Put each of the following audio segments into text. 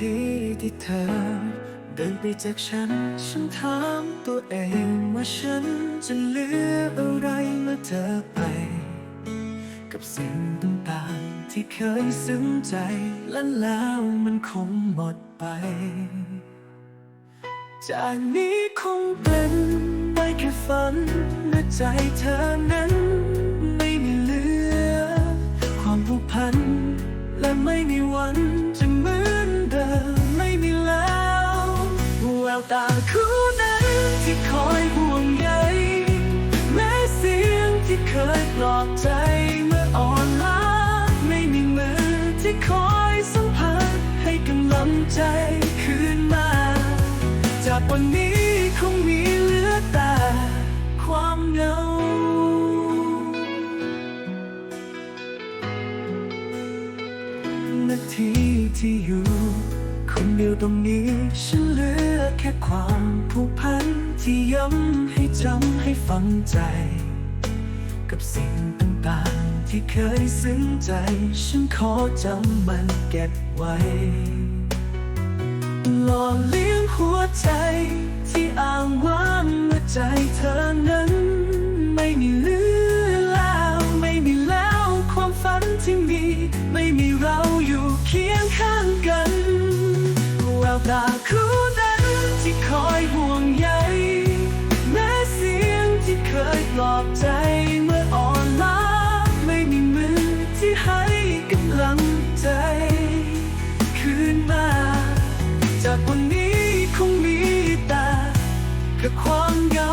ทีที่เธอ เดินไปจากฉัน ฉันถามตัวเองว่าฉันจะเหลืออะไรเมื่อเธอไป กับสิ่งต่างๆที่เคยซึ้งใจ และแล้วมันคงหมดไป จากนี้คงเป็นได้แค่ฝันเมื่อใจเธอนั้น ที่คอยห่วงใยแม้เสียงที่เคยปลอบใจเมื่ออ่อนล้าไม่มีมือที่คอยสัมผัสให้กำลังใจคืนมา จากวันนี้คงมีเหลือแต่ความเหงานาทีที่อยู่คนเดียวตรงนี้ฉันเหลือแค่ความ ที่ย้ำให้จำให้ฝังใจ กับสิ่งต่างๆ ที่เคยซึ้งใจ ฉันขอจำมันเก็บไว้หล่อเลี้ยงหัวใจ ที่อ้างว้างเมื่อใจเธอนั้น ไม่มีเหลือแล้ว ไม่มีแล้วความฝันที่มีไม่มี จากวันนี้คงมีแต่กับความเหงา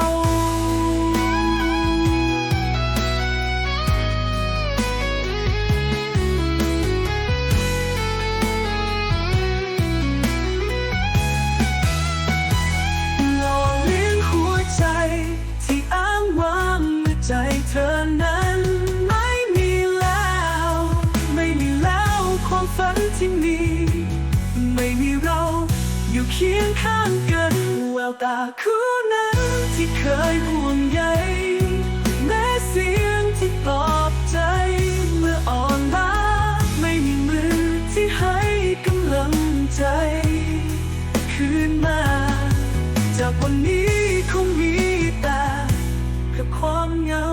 คียงข้างกันแววตาคู่นั้นที่เคยห่วงใยแม้เสียงที่ปลอบใจ เมื่ออ่อนล้าไม่มีมือที่ให้กำลังใจ คืนมา จากวันนี้คงมีแต่กับความเหงา